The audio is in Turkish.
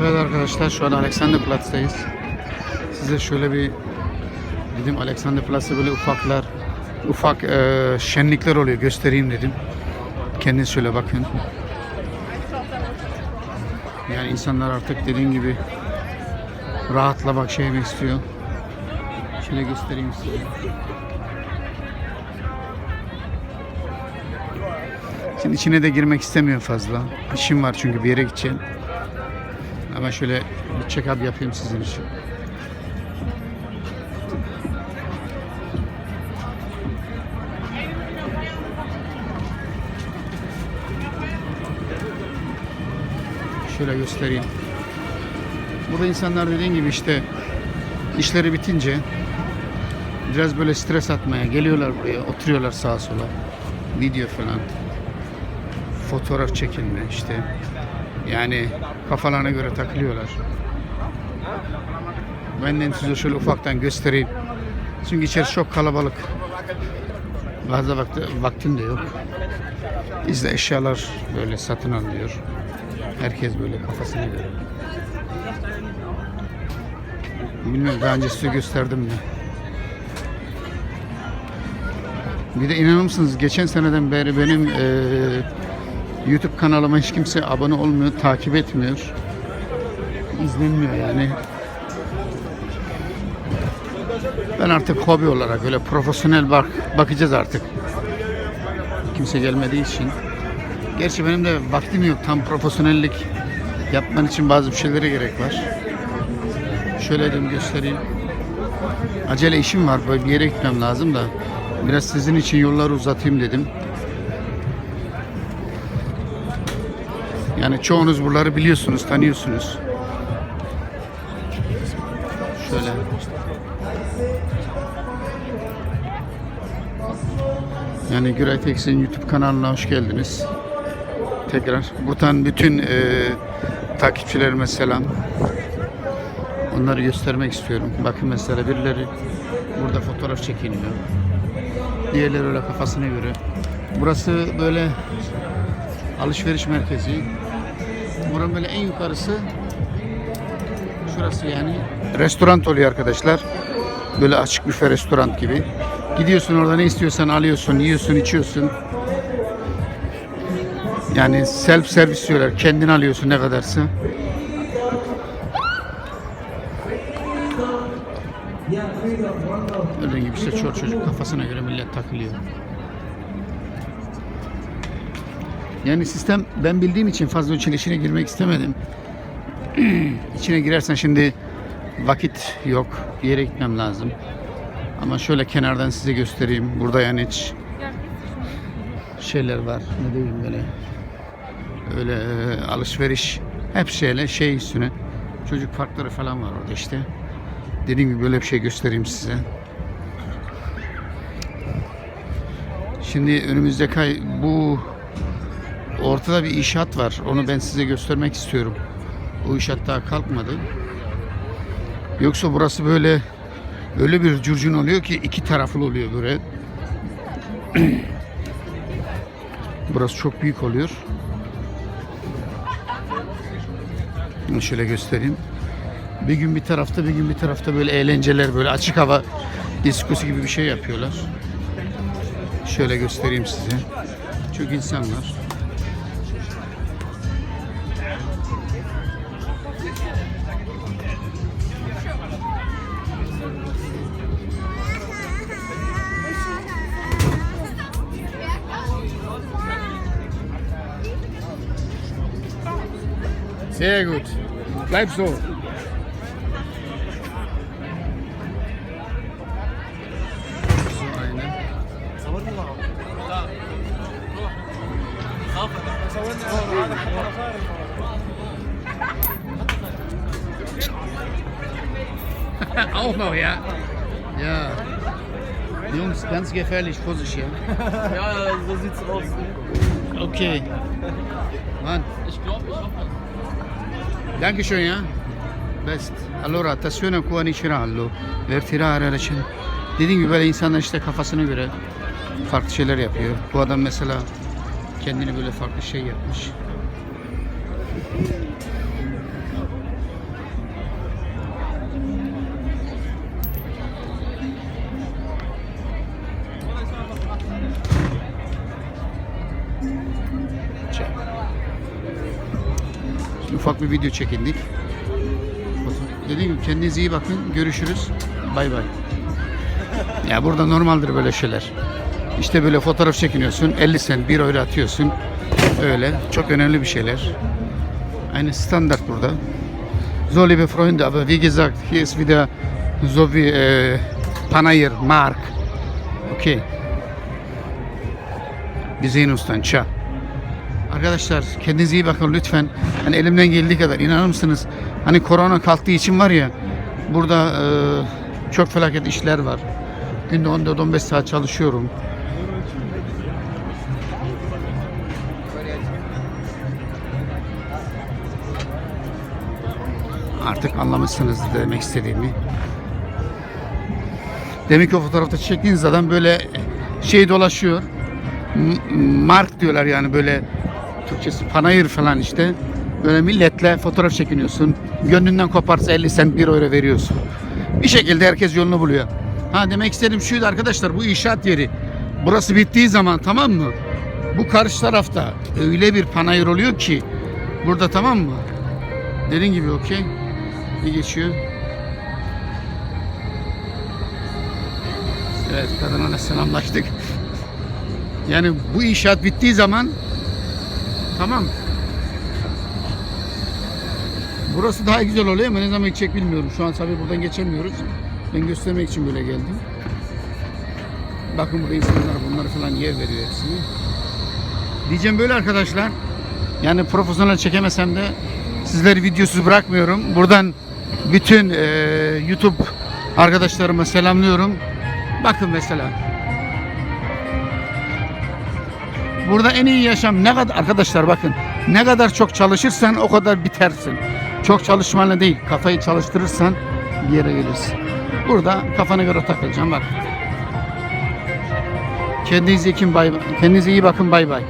Evet arkadaşlar şu an Alexanderplatz'tayız. Size şöyle bir dedim Alexanderplatz'ta böyle ufaklar ufak e, şenlikler oluyor göstereyim dedim. Kendiniz şöyle bakın. Yani insanlar artık dediğim gibi rahatlamak şey mi istiyor. Şöyle göstereyim size. Şimdi içine de girmek istemiyorum fazla. İşim var çünkü bir yere gideceğim. Ama şöyle bir check-up yapayım sizin için. Şöyle göstereyim. Burada insanlar dediğin gibi işte işleri bitince biraz böyle stres atmaya geliyorlar buraya, oturuyorlar sağa sola. Video falan. Fotoğraf çekilme işte. Yani kafalarına göre takılıyorlar. Ben de size şöyle ufaktan göstereyim. Çünkü içerisi çok kalabalık. Fazla vakti, vaktim de yok. Bizde eşyalar böyle satın alıyor. Herkes böyle kafasına göre. Bilmiyorum daha önce size gösterdim mi? Bir de inanır mısınız geçen seneden beri benim eee, YouTube kanalıma hiç kimse abone olmuyor, takip etmiyor. İzlenmiyor yani. Ben artık hobi olarak öyle profesyonel bak bakacağız artık. Kimse gelmediği için. Gerçi benim de vaktim yok. Tam profesyonellik yapman için bazı bir şeylere gerek var. Şöyle dedim göstereyim. Acele işim var. Böyle bir yere gitmem lazım da. Biraz sizin için yolları uzatayım dedim. Yani çoğunuz buraları biliyorsunuz, tanıyorsunuz. Şöyle. Yani Güray Teks'in YouTube kanalına hoş geldiniz. Tekrar. Buradan bütün e, takipçilerime selam. Onları göstermek istiyorum. Bakın mesela birileri burada fotoğraf çekiniyor. Diğerleri öyle kafasına göre. Burası böyle alışveriş merkezi. Buranın böyle en yukarısı şurası yani restoran oluyor arkadaşlar. Böyle açık büfe restoran gibi. Gidiyorsun orada ne istiyorsan alıyorsun, yiyorsun, içiyorsun. Yani self servis diyorlar. Kendin alıyorsun ne kadarsa. Öyle gibi işte çocuk çocuk kafasına göre millet takılıyor. Yani sistem ben bildiğim için fazla için içine girmek istemedim. içine girersen şimdi vakit yok. Bir yere gitmem lazım. Ama şöyle kenardan size göstereyim. Burada yani hiç şeyler var. Ne diyeyim böyle. Öyle e, alışveriş hep şeyle şey üstüne. Çocuk parkları falan var orada işte. Dediğim gibi böyle bir şey göstereyim size. Şimdi önümüzdeki bu ortada bir inşaat var. Onu ben size göstermek istiyorum. O inşaat daha kalkmadı. Yoksa burası böyle öyle bir curcun oluyor ki iki taraflı oluyor böyle. burası çok büyük oluyor. Şöyle göstereyim. Bir gün bir tarafta bir gün bir tarafta böyle eğlenceler böyle açık hava diskosu gibi bir şey yapıyorlar. Şöyle göstereyim size. Çok insan var. Sehr gut. Bleib so. So Auch noch, ja. Ja. Jungs, ganz gefährlich, Vorsicht, ja. Ja, so sieht's aus. Okay. Mann. Ich glaube, ich hoffe. Dankeschön ya. Best. Allora, attenzione qua in Cirallo. Per tirare la cin- Dediğim gibi böyle insanlar işte kafasına göre farklı şeyler yapıyor. Bu adam mesela kendini böyle farklı şey yapmış. Ufak bir video çekindik. Dediğim gibi kendinize iyi bakın. Görüşürüz. Bay bay. Ya burada normaldir böyle şeyler. İşte böyle fotoğraf çekiniyorsun. 50 sen 1 euro atıyorsun. Öyle. Çok önemli bir şeyler. Aynı standart burada. So liebe Freunde, aber wie gesagt, hier ist wieder so wie äh, Panayır, Mark. Okay. Wir sehen uns dann. Ciao. Arkadaşlar kendinize iyi bakın lütfen. Hani elimden geldiği kadar inanır mısınız? Hani korona kalktığı için var ya burada e, çok felaket işler var. Günde 14-15 saat çalışıyorum. Artık anlamışsınız demek istediğimi. Demek ki o fotoğrafta çektiğiniz adam böyle şey dolaşıyor. Mark diyorlar yani böyle Türkçesi panayır falan işte. Böyle milletle fotoğraf çekiniyorsun. Gönlünden koparsa 50 sent 1 euro veriyorsun. Bir şekilde herkes yolunu buluyor. Ha demek istediğim şuydu arkadaşlar bu inşaat yeri. Burası bittiği zaman tamam mı? Bu karşı tarafta öyle bir panayır oluyor ki burada tamam mı? Dediğin gibi okey. Ne geçiyor? Evet kadına selamlaştık. Yani bu inşaat bittiği zaman tamam. Burası daha güzel oluyor ama ne zaman gidecek bilmiyorum. Şu an tabii buradan geçemiyoruz. Ben göstermek için böyle geldim. Bakın burada insanlar bunları falan yer veriyor hepsini. Diyeceğim böyle arkadaşlar. Yani profesyonel çekemesem de sizleri videosuz bırakmıyorum. Buradan bütün eee, YouTube arkadaşlarıma selamlıyorum. Bakın mesela. Burada en iyi yaşam ne kadar arkadaşlar bakın ne kadar çok çalışırsan o kadar bitersin. Çok çalışmanla değil kafayı çalıştırırsan bir yere gelirsin. Burada kafana göre takılacaksın bak. Kendinize, kim bay, kendinize iyi bakın bay bay.